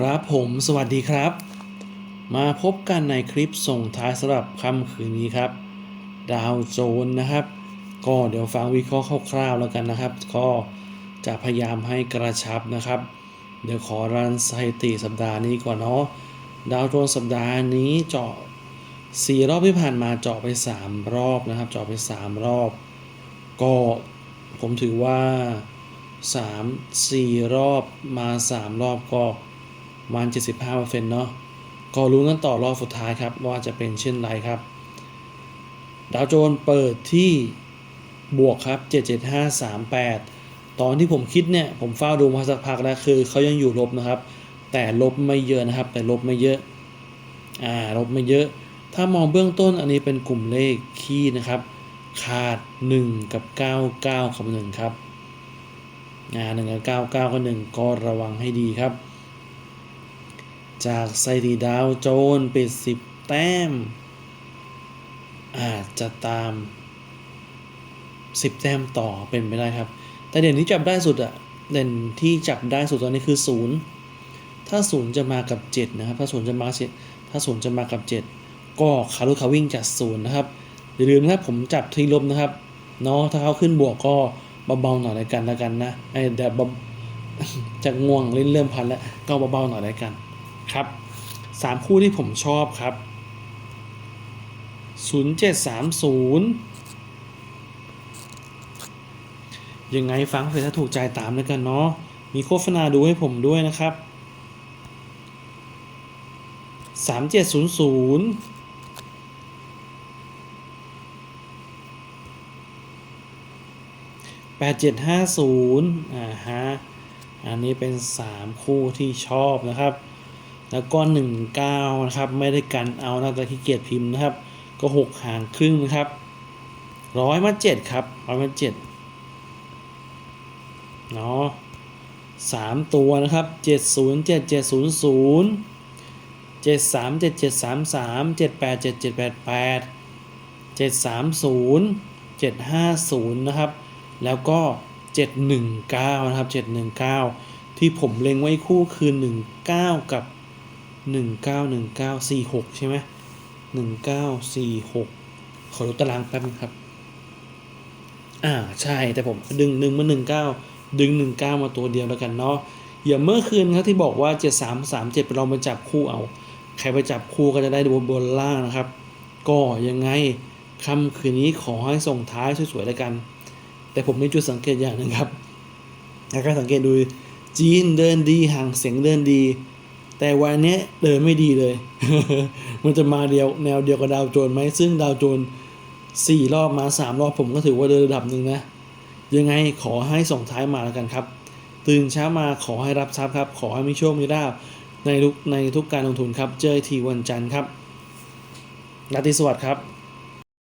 ครับผมสวัสดีครับ มาพบกันในคลิปส่งท้ายสำหรับค่ำคืนนี้ครับ ดาวโจนส์นะครับ ก็เดี๋ยวฟังวิเคราะห์คร่าวๆแล้วกันนะครับ ก็จะพยายามให้กระชับนะครับ เดี๋ยวขอรันสถิติสัปดาห์นี้ก่อนเนาะดาวโจนส์สัปดาห์นี้เจาะ4รอบที่ผ่านมาเจาะไป 3 รอบนะครับ เจาะไป 3 รอบ ก็ผมถือว่า 3 4 รอบมา 3 รอบก็ มาณ75%เนาะก็รู้นกันต่อรอบสุดท้ายครับ ว่าจะเป็นเช่นไรครับ ดาวโจนส์เปิดที่บวกครับ 77538 ตอนที่ผมคิดเนี่ย ผมเฝ้าดูมาสักพักแล้วคือเขายังอยู่ลบนะครับ แต่ลบไม่เยอะนะครับ แต่ลบไม่เยอะอ่าลบไม่เยอะ ถ้ามองเบื้องต้นอันนี้เป็นกลุ่มเลขคี่นะครับ ขาด 1 กับ 99กับ1ครับอ่า1กับ99กับ1ก็ระวังให้ดีครับ จากไซรีดาวโจนปิด10แต้ม อาจจะตาม10แต้มต่อเป็นไปได้ครับ แต่เด่นที่จับได้สุดอะเด่นที่จับได้สุดตอนนี้คือ0ถ้า0จะมากับ7นะครับ ถ้า0จะมาเถ้า0จะมากับ7ก็คารุคาวิ่งจาก0นะครับอย่าลืมนะครับผมจับที่ลบนะครับเนาะถ้าเขาขึ้นบวกก็เบาๆหน่อยแล้วกันแล้วกันนะไอ้เดี๋ยวจะง่วงเล่นเริ่มพันแล้วก็เบาๆหน่อยแล้วกัน ครับสามคู่ที่ผมชอบครับ0730ยังไงฟังเสร็จถ้าถูกใจตามแล้วกันเนาะมีโฆษณาดูให้ผมด้วยนะครับ3700 8750อ่าฮะอันนี้เป็น3คู่ที่ชอบนะครับ แล้วก็19นะครับ ไม่ได้กันเอานะแต่ขี้เกียจพิมพ์นะครับ ก็6หางครึ่งนะครับร้อยมาเจ็ดครับร้อยมาเจ็ดเนาะสามตัวนะครับเจ็ดศูนย์เจ็ดเจ็ดศูนย์ศูนย์เจ็ดสามเจ็ดเจ็ดสามสามเจ็ดแปดเจ็ดเจ็ดแปดแปดเจ็ดสามศูนย์เจ็ดห้าศูนย์นะครับ แล้วก็เจ็ดหนึ่งเก้านะครับเจ็ดหนึ่งเก้าที่ผมเล็งไว้คู่คือหนึ่งเก้ากับ หนึ่งเก้าหนึ่งเก้าสี่หกใช่ไหมหนึ่งเก้าสี่หกขอดูตารางแป๊บนึงครับ อ่าใช่แต่ผมดึงหนึ่งมาหนึ่งเก้าดึงหนึ่งเก้ามาตัวเดียวแล้วกันเนาะอย่างเมื่อคืนครับที่บอกว่าเจ็ดสามสามเจ็ดเราไปจับคู่เอา ใครไปจับคู่ก็จะได้บนบนล่างนะครับ ก็ยังไงค่ำคืนนี้ขอให้ส่งท้ายสวยๆแล้วกัน แต่ผมมีจุดสังเกตอย่างหนึ่งครับถ้าใครสังเกตดูจีนเดินดีห่างเสียงเดินดี แต่วันนี้เดินไม่ดีเลย มันจะมาเดียวแนวเดียวกับดาวโจนไหมซึ่งดาวโจนสี่รอบมาสามรอบผมก็ถือว่าเดินระดับหนึ่งนะ ยังไงขอให้ส่งท้ายมาแล้วกันครับ ตื่นเช้ามาขอให้รับทรัพย์ครับ ขอให้มีโชคมีลาบในทุกในทุกการลงทุนครับ เจอทีวันจันทร์ครับนาติสวัสดิ์ครับ